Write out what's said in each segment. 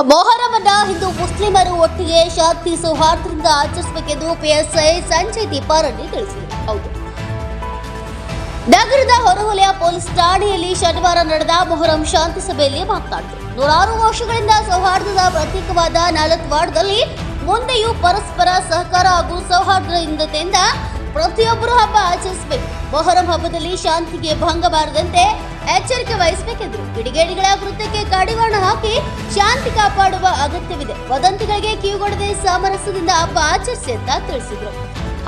ಮೊಹರಮನ್ನ ಹಿಂದೂ ಮುಸ್ಲಿಮರು ಒಟ್ಟಿಗೆ ಶಾಂತಿ ಸೌಹಾರ್ದದಿಂದ ಆಚರಿಸಬೇಕೆಂದು ಪಿಎಸ್ಐ ಸಂಜಯ್ ದೀಪಾರಣ್ಣಿ ತಿಳಿಸಿದರು. ಹೌದು. ನಗರದ ಹೊರವಲಯ ಪೊಲೀಸ್ ಠಾಣೆಯಲ್ಲಿ ಶನಿವಾರ ನಡೆದ ಮೊಹರಂ ಶಾಂತಿ ಸಭೆಯಲ್ಲಿ ಮಾತನಾಡಿದರು. ನೂರಾರು ವರ್ಷಗಳಿಂದ ಸೌಹಾರ್ದದ ಪ್ರತೀಕವಾದ ನಾಲತ್ವಾಡದಲ್ಲಿ ಮುಂದೆಯೂ ಪರಸ್ಪರ ಸಹಕಾರ ಹಾಗೂ ಸೌಹಾರ್ದತೆಯಿಂದ ಪ್ರತಿಯೊಬ್ಬರು ಹಬ್ಬ ಆಚರಿಸಬೇಕು. ಮೊಹರಂ ಹಬ್ಬದಲ್ಲಿ ಶಾಂತಿಗೆ ಭಂಗ ಬಾರದಂತೆ ಎಚ್ಚರಿಕೆ ವಹಿಸಬೇಕೆಂದರು. ಕಿಡಿಗೇಡಿಗಳ ಕೃತ್ಯಕ್ಕೆ ಕಡಿವಾಣ ಹಾಕಿ ಶಾಂತಿ ಕಾಪಾಡುವ ಅಗತ್ಯವಿದೆ. ವದಂತಿಗಳಿಗೆ ಕಿವಿಗೊಡದೆ ಸಾಮರಸ್ಯದಿಂದ ಹಬ್ಬ ಆಚರಿಸಿ ಅಂತ ತಿಳಿಸಿದರು.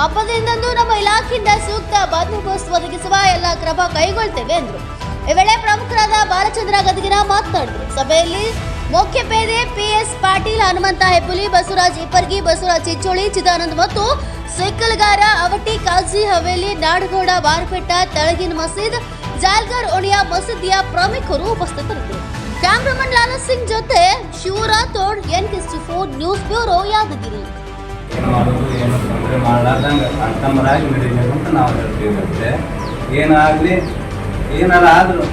ಹಬ್ಬದಿಂದಂದು ನಮ್ಮ ಇಲಾಖೆಯಿಂದ ಸೂಕ್ತ ಬಂದೋಬಸ್ತ್ ಒದಗಿಸುವ ಎಲ್ಲ ಕ್ರಮ ಕೈಗೊಳ್ತೇವೆ ಎಂದರು. ಈ ವೇಳೆ ಪ್ರಮುಖರಾದ ಬಾಲಚಂದ್ರ ಗದಗಿನ ಮಾತನಾಡಿದರು. ಸಭೆಯಲ್ಲಿ ಮುಖ್ಯ ಪೇದೆ ಪಿಎಸ್ ಪಾಟೀಲ್, ಹನುಮಂತ ಹೆಬ್ಬುಲಿ, ಬಸವರಾಜ್ ಇಪ್ಪರ್ಗಿ ಬಸವರಾಜ್ ಚಿಂಚೋಳಿ, ಚಿದಾನಂದ್ ಮತ್ತು ಸೈಕಲ್ಗಾರ ಅವಟಿ ಕಾಜಿ ಹವೇಲಿ, ನಾಡಗೌಡ ಬಾರ್ಪೆಟ್ಟ ತಳಗಿನ ಮಸೀದ್ ಜಾಲ್ಗರ್ ಒಣಿಯಾ ಮಸೀದಿಯ ಪ್ರಮುಖರು ಉಪಸ್ಥಿತರಿದ್ದರು. ಕ್ಯಾಮ್ರಾಮನ್ ಲಾಲ ಸಿಂಗ್ ಜೊತೆ Shivarathod N four news bureau Yadgiri. ಏನು ಮಾಡೋದು ಏನು ತೊಂದರೆ ಮಾಡಲಾರ್ದಂಗೆ ಅಣ್ಣಮ್ಮರಾಗಿ ನಡೀಬೇಕು ಅಂತ ನಾವು ಹೇಳ್ತೀವಿ ಏನಾಗಲಿ ಏನಾರ ಆದರೂ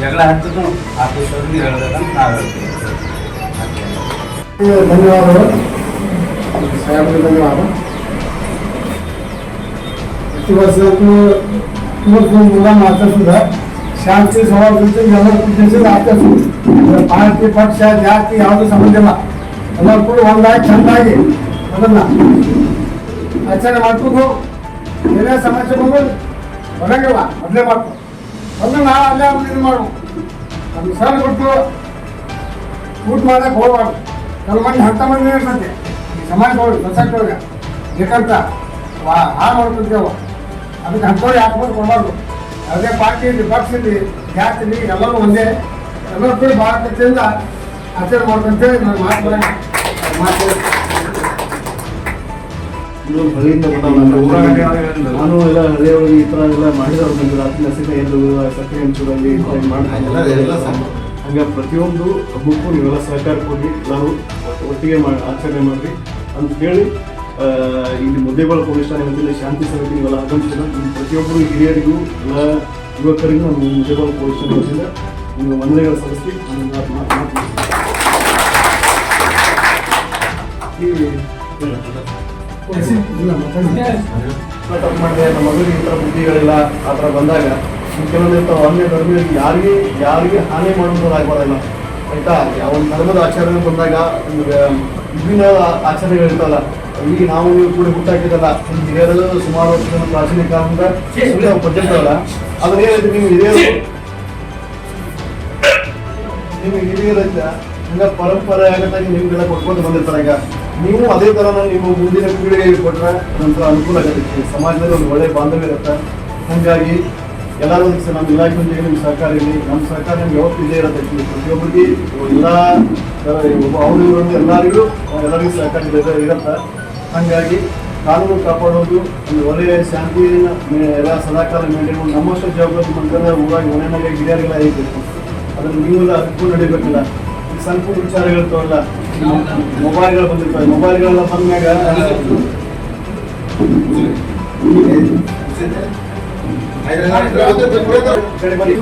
ಜಗಳ ಹತ್ತಿದ್ರು ಆಫೀಸರ್ಗೆ ಹೇಳ್ಬೇಕಂತ ನಾವು ಹೇಳ್ತೀವಿ ಅಷ್ಟೇ. ಧನ್ಯವಾದಗಳು ಸಾಹೇಬರಿಗೆ ಧನ್ಯವಾದ. ಪ್ರತಿ ವರ್ಷಕ್ಕೂ ಇವತ್ತು ಮುಲಾಮ ಆಚರಿಸಿದ ಶಾಂತಿ ಸೌಹಾರ್ದತೆ ಎಲ್ಲರೂ ಕುಟುಂಬ ಆಚರಿಸಿದ್ರು ಪಾರ್ಟಿ ಪಕ್ಷ ಜಾತಿ ಯಾವುದೂ ಸಂಬಂಧ ಇಲ್ಲ ಎಲ್ಲರೂ ಕೂಡ ಒಂದಾಗಿ ಚೆಂದಾಗಿ ಅದನ್ನ ಆಚರಣೆ ಮಾಡ್ಕೊಂಡು ಏನೇ ಸಮಸ್ಯೆ ಬಂದು ಬರಂಗಿಲ್ಲ ಮೊದಲೇ ಮಾಡ್ಕೊ ಮೊದಲು ನಾವು ಅಲ್ಲೇ ಇದು ಮಾಡು ನಮ್ಮ ಸರ್ ಬಿಟ್ಟು ಊಟ ಮಾಡಕ್ಕೆ ಹೋಗ್ಬಾರ್ದು ಕೆಲವು ಹಂತ ಹತ್ತ ಮನೆ ಇರ್ತೈತೆ ಈ ಸಮಾಜದೊಳಗೆ ಸೊಸೈಟಿಯೊಳಗೆ ಬೇಕಂತ ವಾ ಹಾಳು ಮಾಡ್ಕೊತೇವ ಅದಕ್ಕೆ ಅಂಥವ್ರು ಹಾಕ್ಬೋದು ಕೊಡಬಾರ್ದು. ಯಾವುದೇ ಪಾರ್ಟಿ ಇರಲಿ ಪಕ್ಷ ಇರಲಿ ಜಾತಿ ಇರಲಿ ಎಲ್ಲರೂ ಒಂದೇ. ಎಲ್ಲರೂ ಕೂಡ ಭಾಳ ಖುಷಿಯಿಂದ ಆಚರಣೆ ಮಾಡ್ಕೊಂತೇಳಿ ನಾವು ಮಾತು ಹಳ್ಳಿಯಿಂದ ನಾನು ಎಲ್ಲ ಹಳ್ಳಿಯೊಳಗೆ ಈ ಥರ ಎಲ್ಲ ಮಾಡಿದವ್ರು ಬಂದಿಲ್ಲ. ಹತ್ತಿನ ಸೀಟೆ ಎದ್ದು ಸಕ್ಕರೆ ಹಂಚೂರಲ್ಲಿ ಈ ಥರ ಮಾಡಿ ಹಂಗೆ ಪ್ರತಿಯೊಂದು ಹಬ್ಬಕ್ಕೂ ನೀವೆಲ್ಲ ಸಹಕಾರ ಕೊಡಿ ಎಲ್ಲರೂ ಒಟ್ಟಿಗೆ ಮಾಡಿ ಆಚರಣೆ ಮಾಡಿರಿ ಅಂತ ಹೇಳಿ ಇಲ್ಲಿ ಮುದ್ದೇಬಾಳ ಪೊಲೀಸ್ ಠಾಣೆ ವತಿಯಿಂದ ಶಾಂತಿ ಸಮಿತಿ ನೀವೆಲ್ಲ ಆಗಮಿಸಿದ ಪ್ರತಿಯೊಬ್ಬರು ಹಿರಿಯರಿಗೂ ಎಲ್ಲ ಯುವಕರಿಗೂ ನಮ್ಮ ಮುದ್ದೇಬಾಳ ಪೊಲೀಸ್ ಠಾಣೆ ವತಿಯಿಂದ ನಿಮ್ಮ ವಂದನೆಗಳು ಸಲ್ಲಿಸಿ ಮಾಡಿದೆ ನಮ್ಮ ಮಗುವಿಗೆ ಈ ಥರ ಬುದ್ಧಿಗಳಿಲ್ಲ ಆ ಥರ ಬಂದಾಗ ಕೆಲವೊಂದಿರ್ತಾವ ಅನ್ಯ ಧರ್ಮೀಯರಿಗೆ ಯಾರಿಗೆ ಯಾರಿಗೆ ಹಾನಿ ಮಾಡುವುದು ಆಗ್ಬಾರ್ದಿಲ್ಲ ಆಯ್ತಾ? ಯಾವ ಒಂದು ಧರ್ಮದ ಆಚರಣೆ ಬಂದಾಗ ಒಂದು ವಿಭಿನ್ನ ಆಚರಣೆಗಳಿರ್ತಲ್ಲ ಈಗ ನಾವು ನೀವು ಕೂಡ ಹುಟ್ಟಾಕಿದಲ್ಲ ನಿಮ್ಮ ಹಿರಿಯರು ಸುಮಾರು ವರ್ಷದ ಪ್ರಾಚೀನ ಕಾಲದಿಂದ ಸುಳ್ಳು ಪದ್ಧತಿಗಳಲ್ಲ ಅದ್ರ ಏನಿದೆ ನೀವು ಹಿರಿಯರು ನಿಮ್ಮ ಹಿರಿಯರಿಂದ ಹಂಗ ಪರಂಪರೆಯಾಗತ್ತಾಗಿ ನಿಮ್ಗೆಲ್ಲ ಕೊಟ್ಕೊಂಡು ಬಂದಿರ್ತಾರೆ ಈಗ. ನೀವು ಅದೇ ತರ ನಿಮ್ಮ ಮುಂದಿನ ಪೀಳಿಗೆಗೆ ಕೊಟ್ರೆ ನಂತರ ಅನುಕೂಲ ಆಗುತ್ತೆ. ಸಮಾಜದಲ್ಲಿ ಒಂದು ಒಳ್ಳೆ ಬಾಂಧವ್ಯ ಇರುತ್ತೆ. ಹಾಗಾಗಿ ಎಲ್ಲರೂ ನಮ್ಮ ಇಲಾಖೆ ಜೊತೆಗೆ ನಿಮ್ಮ ಸಹಕಾರ ಇರಲಿ. ನಮ್ಮ ಸರ್ಕಾರ ನಿಮ್ಗೆ ಯಾವತ್ತು ಇದೇ ಇರುತ್ತೆ ಪ್ರತಿಯೊಬ್ಬರಿಗೆ ಎಲ್ಲ ಅವರು ಇವರು ಎಲ್ಲರಿಗೂ ಎಲ್ಲರಿಗೂ ಸಹಕಾರ ಇರತ್ತ ಇರುತ್ತೆ. ಹಾಗಾಗಿ ಕಾನೂನು ಕಾಪಾಡೋದು ಒಂದು ಒಳ್ಳೆಯ ಶಾಂತಿಯನ್ನು ಎಲ್ಲ ಸದಾಕಾಲ ಮೇಂಟೈನ್ ಮಾಡಿ ನಮ್ಮಷ್ಟು ಜವಾಬ್ದಾರಿ ಮಂತ್ರದ ಊರಾಗಿ ಮನೆ ಮನೆ ಗಿಡಗಳ ಆಗಬೇಕು ಅದನ್ನು ನೀವೆಲ್ಲ ಅದಕ್ಕೂ ನಡಿಬೇಕಿಲ್ಲ. ಈ ಸಣ್ಣ ವಿಚಾರಗಳು ತೋರಲ್ಲ. ಮೊಬೈಲ್ಗಳು ಬಂದಿರ್ತವೆ. ಮೊಬೈಲ್ಗಳೆಲ್ಲ ಬಂದ್ಮ್ಯಾಗ ಕಡೆ ಬನ್ನಿ.